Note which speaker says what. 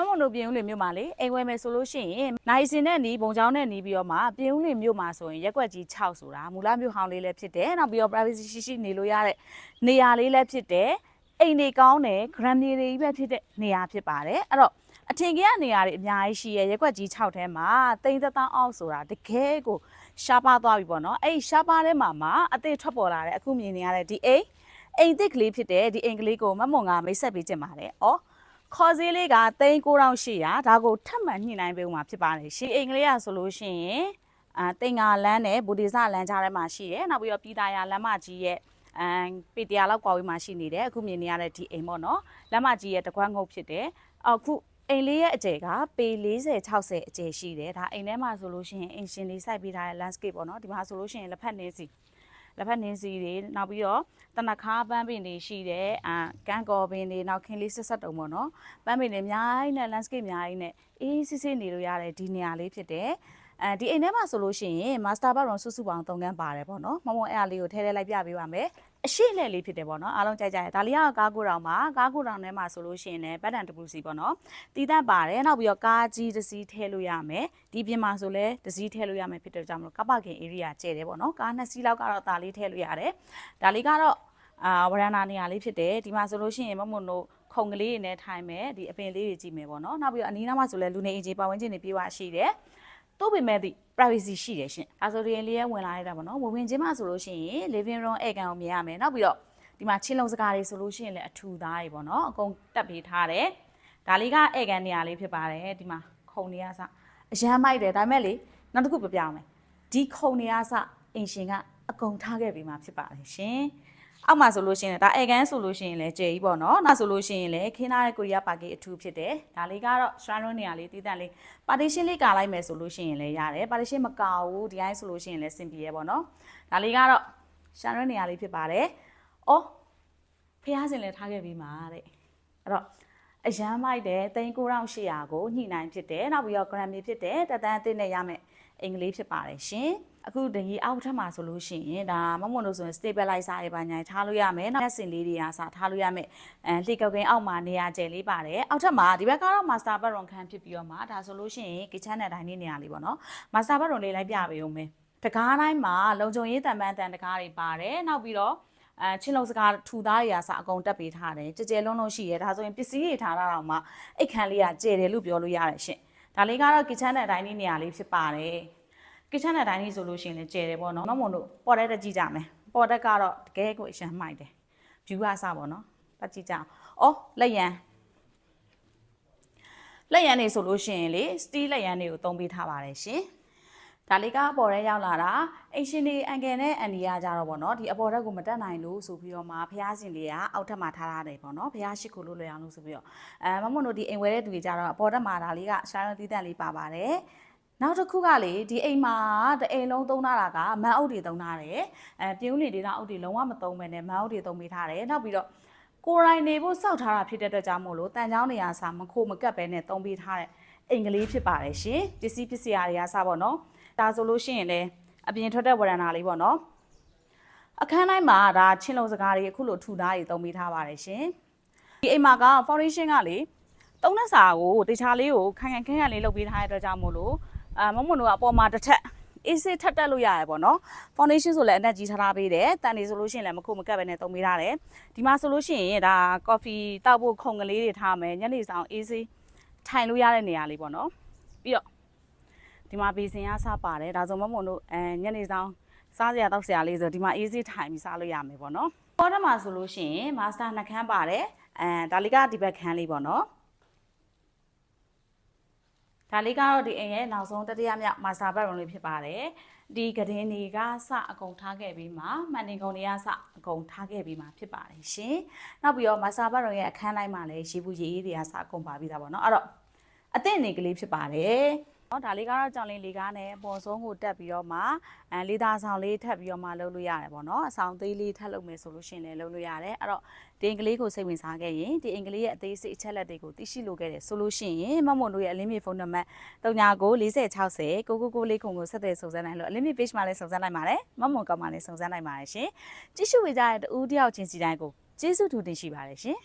Speaker 1: မမတို့ပြင်ဦးလင်မြို့မှာလေအိမ်ဝယ်မယ်ဆိုလို့ရှိရင်နိုင်စင်နဲ့နီးဘုံချောင်းနဲ့နီးပြီးတော့မှပြင်ဦးလင်မြို့မှာဆိုရင်ရက်ွက်ကြီး6ဆိုတာမူလမြို့ဟောင်းလေးလည်းဖြစ်တယ်နောက်ပြီးတော့ privacy ရှိရှိနေလို့ရတဲ့နေရာလေးလည်းဖြစ်တယ်အိမ်တွေကောင်းတယ် gram တွေတွေပဲဖြစ်တဲ့နေရာဖြစ်ပါတယ်အဲ့တော့အထင်ကြီးကနေရာတွေအများကြီးရှိရဲ့ရက်ွက်ကြီး6ထဲမှာတိန်သက်သားအောက်ဆိုတာတကယ်ကိုရှားပါသွားပြီပေါ့နော်အဲ့ဒီရှားပါထဲမှာမှအသေးထွက်ပေါ်လာတဲ့အခုမြင်နေရတဲ့ဒီအိမ်အိမ်သစ်ကလေးဖြစ်တဲ့ဒီအိမ်ကလေးကိုမမွန်ကမိတ်ဆက်ပေးခြင်းပါတယ်။အော် ခေါ်စည်းလေးက3900ဒါကိုထပ်မံညှိနှိုင်းပေးဦးမှာဖြစ်ပါတယ်ရှင်အိမ်ကလေးကဆိုလို့ရှိရင်အာတင်ငါလန်းနဲ့ဘူဒီဇလန်းကြားထဲမှာရှိတယ်နောက်ပြီးတော့ပြည်သားရလမ်းမကြီးရဲ့အမ်ပေတရာလောက်ကွာဝေးမှာရှိနေတယ်အခုမြင်နေရတဲ့ဒီအိမ်ပေါ့နော်လမ်းမကြီးရဲ့တကွက်ငုတ်ဖြစ်တယ်အခုအိမ်လေးရဲ့အကျယ်ကပေ40 60အကျယ်ရှိတယ်ဒါအိမ်ထဲမှာဆိုလို့ရှိရင်အင်ရှင်လေးစိုက်ပေးထားတဲ့ landscape ပေါ့နော်ဒီမှာဆိုလို့ရှိရင်လက်ဖက်နင်းစီ လက်ဖက်နင်းစီတွေနောက်ပြီးတော့တနခါပန်းပင်တွေရှိတယ်အာကန်းကော်ပင်တွေနောက်ခင်းလေးဆက်ဆက်တုံပေါ့နော်ပန်းပင်တွေအများကြီးနဲ့ landscape အများကြီးနဲ့အေးစစ်စစ်နေလို့ရတဲ့ဒီနေရာလေးဖြစ်တယ် အဲဒီအိမ်ထဲမှာဆိုလို့ရှိရင် master bedroom စုစုပေါင်း3ခန်းပါတယ်ပေါ့နော်မမုံအဲ့အလေးကိုထဲထဲလိုက်ပြပေးပါမယ်အရှိလှည့်လေးဖြစ်တယ်ပေါ့နော်အားလုံးကြိုက်ကြတယ်ဒါလေးကကားကိုတောင်မှာကားကိုတောင်ထဲမှာဆိုလို့ရှိရင်လည်းပတ်တန်တပူစီပေါ့နော်တီးတတ်ပါတယ်နောက်ပြီးတော့ကားကြီးတစ်စီးထဲလို့ရမယ်ဒီပြင်မှာဆိုလဲတစ်စီးထဲလို့ရမယ်ဖြစ်တဲ့ကြောင့်မလို့ကပ္ပခင် area ကျဲတယ်ပေါ့နော်ကားနှစ်စီးလောက်ကတော့ဒါလေးထဲလို့ရတယ်ဒါလေးကတော့အာဝရဏနေရာလေးဖြစ်တယ်ဒီမှာဆိုလို့ရှိရင်မမွန်တို့ခုံကလေးတွေနဲ့ထိုင်မယ်ဒီအပင်လေးတွေကြည့်မယ်ပေါ့နော်နောက်ပြီးတော့အနီးနားမှာဆိုလဲလူနေအင်ဂျီပတ်ဝန်းကျင်တွေပြေးပါရှိတယ် တိုးပေမဲ့ဒီ privacy ရှိတယ်ရှင်အဲဆိုဒီရင်လေးရဝင်လာရတာပေါ့နော်ဝင်ဝင်ချင်းမှဆိုလို့ရှိရင် living room ဧကန်ကိုမြင်ရမယ်နောက်ပြီးတော့ဒီမှာချင်းလုံးစကားတွေဆိုလို့ရှိရင်လည်းအထူသားတွေပေါ့နော်အကုန်တက်ပေးထားတယ်ဒါလေးကဧကန်နေရာလေးဖြစ်ပါတယ်ဒီမှာခုံနေရစအရန်မိုက်တယ်ဒါပေမဲ့လေနောက်တစ်ခုပြပြအောင်မယ်ဒီခုံနေရစအင်ရှင်ကအကုန်ထားခဲ့ပြီးမှဖြစ်ပါတယ်ရှင် အောက်မှာဆိုလို့ရှိရင်ဒါအေကန်ဆိုလို့ရှိရင်လည်းကျေကြီးပေါ့နော်။နောက်ဆိုလို့ရှိရင်လည်းခင်းထားတဲ့ကိုရီးယားပါကေအထူးဖြစ်တယ်။ဒါလေးကတော့ shrine room နေရာလေးတည်တံ့လေး partition လေးကာလိုက်မယ်ဆိုလို့ရှိရင်လည်းရတယ်။ partition မကာဘူးဒီတိုင်းဆိုလို့ရှိရင်လည်းစင်ပြေရပေါ့နော်။ဒါလေးကတော့ shrine room နေရာလေးဖြစ်ပါတယ်။အော်ဖះစင်လည်းထားခဲ့ပြီးမှာတဲ့။အဲ့တော့အရန်မိုက်တယ်3900ကိုညှိနှိုင်းဖြစ်တယ်။နောက်ပြီးတော့ gram ဖြစ်တယ်။တက်တန်းအသစ်နဲ့ရမယ် အင်္ဂလိပ်ဖြစ်ပါတယ်ရှင်။အခုတကြီးအောက်ထပ်မှာဆိုလို့ရှိရင်ဒါမမွန်တို့ဆိုရင် stabilizer တွေပါညာထားလို့ရမယ်။နောက်စင်လေးတွေကစထားလို့ရမယ်။အဲလှေကောက်ကင်းအောက်မှာနေရာကျယ်လေးပါတယ်။အောက်ထပ်မှာဒီဘက်ကတော့ master bedroom ခန်းဖြစ်ပြီးတော့မှဒါဆိုလို့ရှိရင် kitchen နဲ့ dining နေရာလေးပေါ့နော်။ master bedroom လေးလိုက်ပြပေးဦးမယ်။တကားတိုင်းမှာလုံခြုံရေးတန်ပန်းတန်တကားတွေပါတယ်။နောက်ပြီးတော့အဲချင်းလုံးစကားထူသားတွေကစအကုန်တက်ပေးထားတယ်ကြကြဲလုံးလုံးရှိရဲဒါဆိုရင်ပစ္စည်းတွေထားတာတော့မှအိတ်ခမ်းလေးကကျဲတယ်လို့ပြောလို့ရတယ်ရှင် ဒါလေးကတော့ kitchen နဲ့ dining နေရာလေးဖြစ်ပါတယ် kitchen နဲ့ dining ဆိုလို့ရှိရင်လည်းကျဲတယ်ပေါ့နော်မမုံတို့ပေါ်တဲ့တက်ကြည့်ကြမယ်ပေါ်တက်ကတော့တကယ်ကိုအရှမ်းမိုက်တယ် view ကစပေါ့နော်တက်ကြည့်ကြအောင်အော်လက်ရန်လက်ရန်နေဆိုလို့ရှိရင်လေ steel လက်ရန်တွေကိုသုံးပေးထားပါတယ်ရှင် ဒါလေးကအပေါ်ထဲရောက်လာတာအင်ရှင်ဒီအန်ကယ်နဲ့အန်ဒီယာကြတော့ဗောနော်ဒီအပေါ်ထက်ကိုမတက်နိုင်လို့ဆိုပြီးတော့မှဖះရှင်လေးကအောက်ထပ်မှာထားထားတယ်ဗောနော်ဖះရှိခိုလို့လွယ်အောင်လို့ဆိုပြီးတော့အဲမမွန်တို့ဒီအိမ်ဝဲတဲ့သူတွေကြတော့အပေါ်ထက်မှာဒါလေးကရှာရုံတီးတန့်လေးပါပါတယ်နောက်တစ်ခုကလေဒီအိမ်မှာတအိမ်လုံးသုံးထားတာကမန်အုပ်တွေသုံးထားတယ်အဲပြုံးနေဒေတာအုပ်တွေလုံးဝမသုံးဘဲနဲ့မန်အုပ်တွေသုံးပေးထားတယ်နောက်ပြီးတော့ကိုယ်တိုင်နေဖို့စောက်ထားတာဖြစ်တဲ့အတွက်ကြောင့်မို့လို့တန်ချောင်းနေရာစာမခိုးမကပ်ပဲနဲ့သုံးပေးထားတဲ့အင်္ဂလိပ်ဖြစ်ပါတယ်ရှင်ပစ္စည်းပစ္စည်းတွေကစားပေါ့နော် ဒါဆိုလို့ရှိရင်လည်းအပြင်ထွက်တဲ့ဝရဏာလေးပေါ့နော်အခန်းတိုင်းမှာဒါချင်းလုံးစကားတွေအခုလိုထူသားတွေသုံးပေးထားပါတယ်ရှင်ဒီအိမ်မှာက foundation ကလေသုံးတဲ့စာကိုတေချာလေးကိုခိုင်ခိုင်ခန့်ခန့်လေးလုပ်ပေးထားတဲ့အတွက်ကြောင့်မို့လို့အာမမွန်တို့ကအပေါ်မှာတစ်ထက်အေးစစ်ထက်တက်လို့ရရပေါ့နော် foundation ဆိုလည်းအနက်ကြီးထားထားပေးတယ်တန်နေဆိုလို့ရှိရင်လည်းမခုမကပ်ပဲနဲ့သုံးပေးထားတယ်ဒီမှာဆိုလို့ရှိရင်ဒါ coffee တောက်ဖို့ခုံကလေးတွေထားမယ်ညနေဆောင်အေးစစ်ထိုင်လို့ရတဲ့နေရာလေးပေါ့နော်ပြီးတော့ ဒီမှာဘေးစင်ရစပါတယ်ဒါဆိုမမွန်တို့အဲညနေဆောင်စားစရာတောက်စရာလေးဆိုဒီမှာအေးစစ်ထိုင်ပြီးစားလို့ရမယ်ပေါ့နော်ပေါ်တက်မှာဆိုလို့ရှိရင် master နှခမ်းပါတယ်အဲဒါလေးကဒီဘက်ခန်းလေးပေါ့နော်ဒါလေးကတော့ဒီအိမ်ရဲ့နောက်ဆုံးတတိယမြောက်မာစတာဘက်ရုံလေးဖြစ်ပါတယ်ဒီကဒင်းတွေကစအကုန်ထားခဲ့ပြီးမှမှန်တင်ကုန်တွေကစအကုန်ထားခဲ့ပြီးမှဖြစ်ပါတယ်ရှင်နောက်ပြီးတော့မာစတာဘက်ရုံရဲ့အခန်းတိုင်းမှာလည်းရေဘူးရေအေးတွေကစအကုန်ပါပြီးသားပေါ့နော်အဲ့တော့အသင့်နေကလေးဖြစ်ပါတယ် ဟောဒါလေးကတော့ကြောင်လေးလေးကားနဲ့ပေါ်ဆုံးကိုတက်ပြီးတော့မှအဲလေးသားဆောင်လေးထပ်ပြီးတော့မှလုပ်လို့ရတယ်ပေါ့နော်အဆောင်သေးလေးထပ်လုပ်မယ်ဆိုလို့ရှိရင်လည်းလုပ်လို့ရတယ်အဲ့တော့ဒီအင်္ဂလိပ်ကိုစိတ်ဝင်စားခဲ့ရင်ဒီအင်္ဂလိပ်ရဲ့အသေးစိတ်အချက်လက်တွေကိုသိရှိလိုခဲ့တယ်ဆိုလို့ရှိရင်မမွန်တို့ရဲ့အလင်းမြေဖုန်းနံပါတ်394060 999လေးခုကိုဆက်သွယ်စုံစမ်းနိုင်လို့အလင်းမြေ page မှာလည်းစုံစမ်းနိုင်ပါတယ်မမွန်ကောင်မှာလည်းစုံစမ်းနိုင်ပါတယ်ရှင်ကြည့်ရှုဝေကြတဲ့တူတယောက်ချင်းစီတိုင်းကိုကျေးဇူးတူတင်ရှိပါတယ်ရှင်